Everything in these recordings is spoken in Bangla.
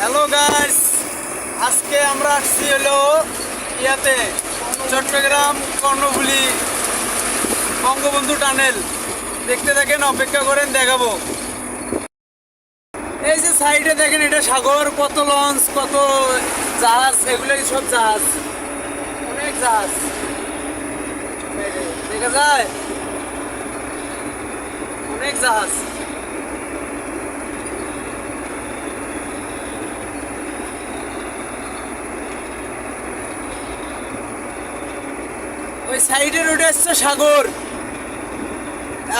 হ্যালো গাইস আজকে আমরা আসছি হলো ইয়াতে, চট্টগ্রাম কর্ণফুলি বঙ্গবন্ধু টানেল। দেখতে থাকেন, অপেক্ষা করেন, দেখাবো। এই যে সাইডে দেখেন, এটা সাগর, কত লঞ্চ, কত জাহাজ এগুলো সব জাহাজ। অনেক জাহাজ। দেখা যায়? অনেক জাহাজ ওই সাইডের ওটা হচ্ছে সাগর।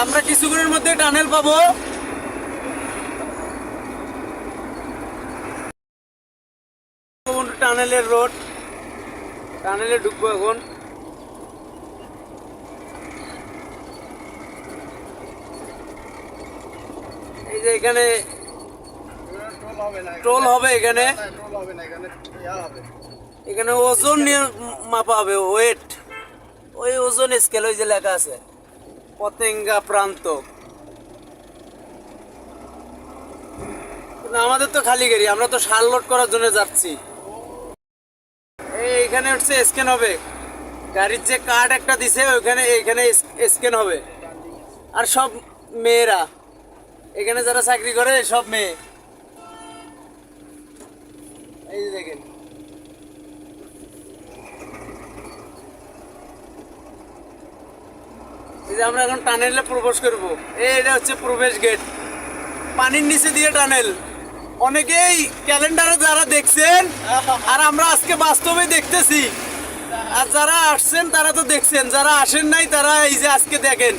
আমরা কিছুক্ষণের মধ্যে টানেল পাবো। টানেলের রোড। টানেলে ঢুকবো এখন। এই যে এখানে টোল হবে এখানে। এখানে ওজন নিয়ে মাপা হবে, ওয়েট। ওই ওজন স্কেল ওই যে লেখা আছে। পতেঙ্গা প্রান্ত। আমাদের তো খালি গাড়ি, আমরা তো সার লোড করার জন্য যাচ্ছি। এই এখানে হচ্ছে স্ক্যান হবে। গাড়ির যে কার্ড একটা দিছে, ওইখানে এখানে স্ক্যান হবে। আর সব মেয়েরা, এখানে যারা চাকরি করে, সব মেয়ে। এই দেখেন। এই যে আমরা এখন টানেলে প্রবেশ করব। এটা হচ্ছে প্রবেশ গেট পানির নিচে দিয়ে টানেল। অনেকেই ক্যালেন্ডারে যারা দেখছেন আর আমরা আজকে বাস্তবে দেখতেছি। আর যারা আসছেন তারা তো দেখছেন। যারা আসেন নাই তারা এই যে আজকে দেখেন।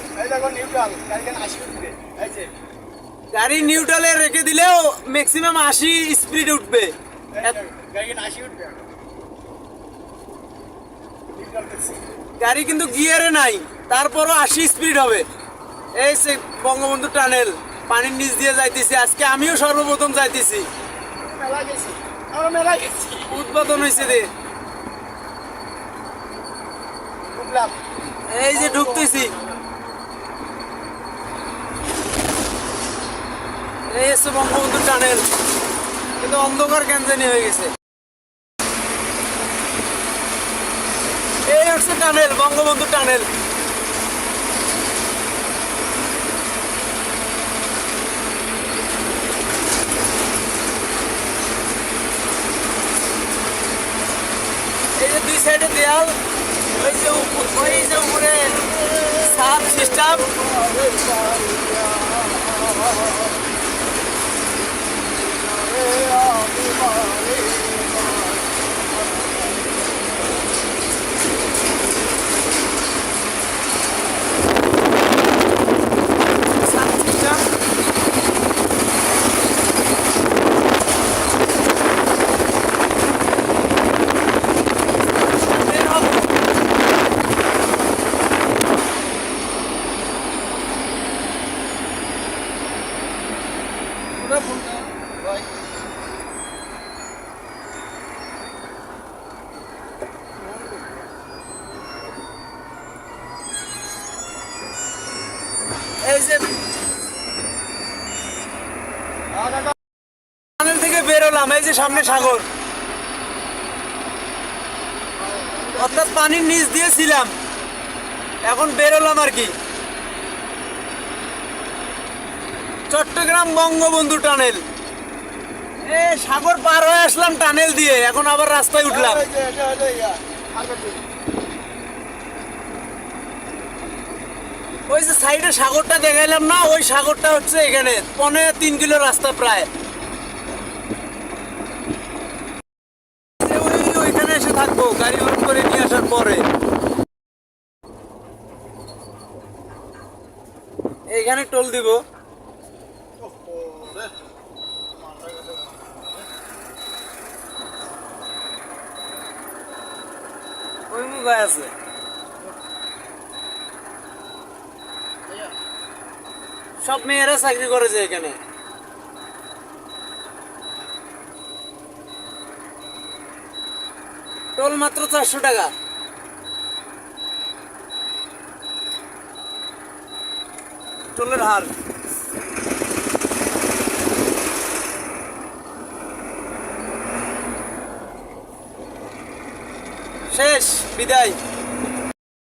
গাড়ি নিউট্রালে রেখে দিলেও ম্যাক্সিমাম আশি স্পিড উঠবে। গাড়ি কিন্তু গিয়ারে নাই। তারপরও আশি স্পিড হবে। এই সে বঙ্গবন্ধু টানেল পানির নিচ দিয়ে যাইতেছি। আজকে আমিও সর্বপ্রথম যাইতেছি। উদ্বোধন হয়েছে রে এই যে ঢুকতেছি। এই হচ্ছে বঙ্গবন্ধু টানেল কিন্তু অন্ধকার ক্যানজানি হয়ে গেছে। এই হচ্ছে টানেল বঙ্গবন্ধু টানেল সাইডে দেয়াল ওই যে উপ- ওই যে উপরে সাপ সিস্টেম সাপ সিস্টেম বের হব। এই যে টানেল থেকে বেরোলাম এই যে সামনে সাগর। অর্থাৎ পানির নিচ দিয়েছিলাম। এখন বেরোলাম আর কি। চট্টগ্রাম বঙ্গবন্ধু টানেল। এ, সাগর পার হয়ে আসলাম টানেল দিয়ে, এখন আবার রাস্তায় উঠলাম। ওই যে সাইডে সাগরটা দেখাইলাম না, ওই সাগরটা হচ্ছে এখানে, পনেরো তিন কিলো রাস্তা প্রায়। ওইখানে এসে থাকব, গাড়ি লোড করে নিয়ে আসার পরে। এইখানে টোল দিব। ওই মুগায় আছে। সব মেয়েরা চাকরি করেছে এখানে। টোল মাত্র চারশো টাকা। টোলের হার। শেষ বিদায়।